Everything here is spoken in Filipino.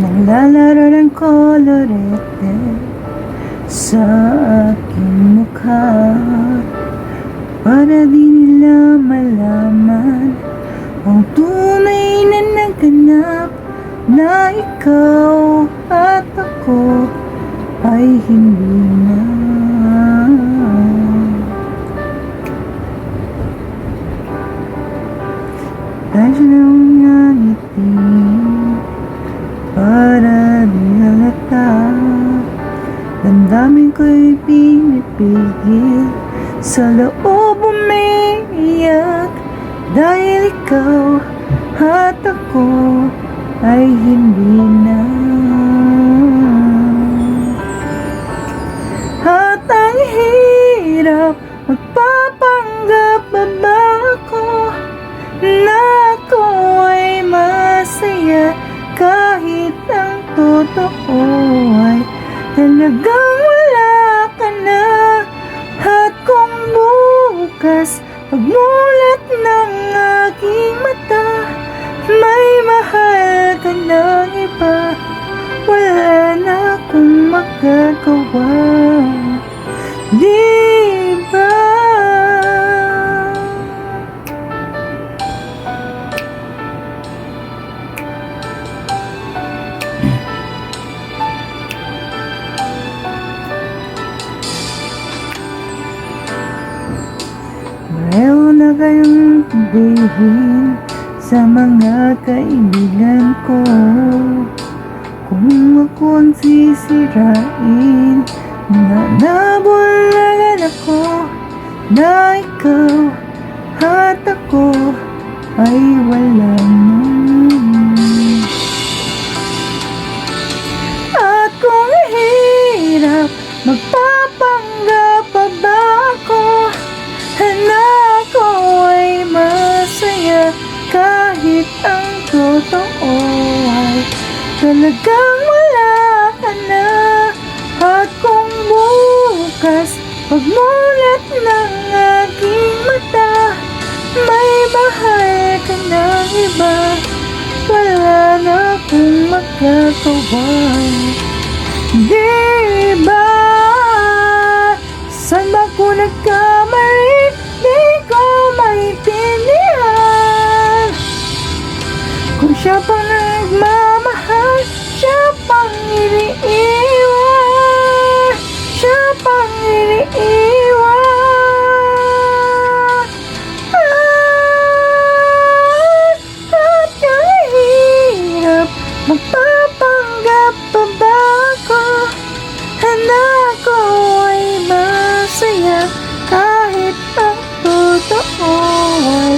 Naglalaro ng kolorete Sa aking mukha. Para di nila malaman Ang tunay na naganap Na ikaw at ako Ay hindi na. Dahil sa iyong ngiti Para di halata Damdamin ko'y pinipigil. Sa loob umiiyak. Dahil ikaw at ako Ay hindi na. At ang hirap Magpapanggap ba ako? Na ako ay masaya totoo ay Talagang wala ka na. At kung bukas Pagmulat ng aking mata May mahal ka ng iba. Wala na akong magagawa. Di kayong sabihin sa mga kaibigan ko? Kung ako ang sisirain Nanabulagan ako na ikaw at ako ay wala na. At kung hirap Magpapanggap Kahit ang totoo ay Talagang wala ka na. At kung bukas Pagmulat ng aking mata May mahal ka ng iba. Wala na akong magagawa Di iniiwan Ah, At kahirap Magpapanggap pa ba ako? Masaya Kahit ang totoo ay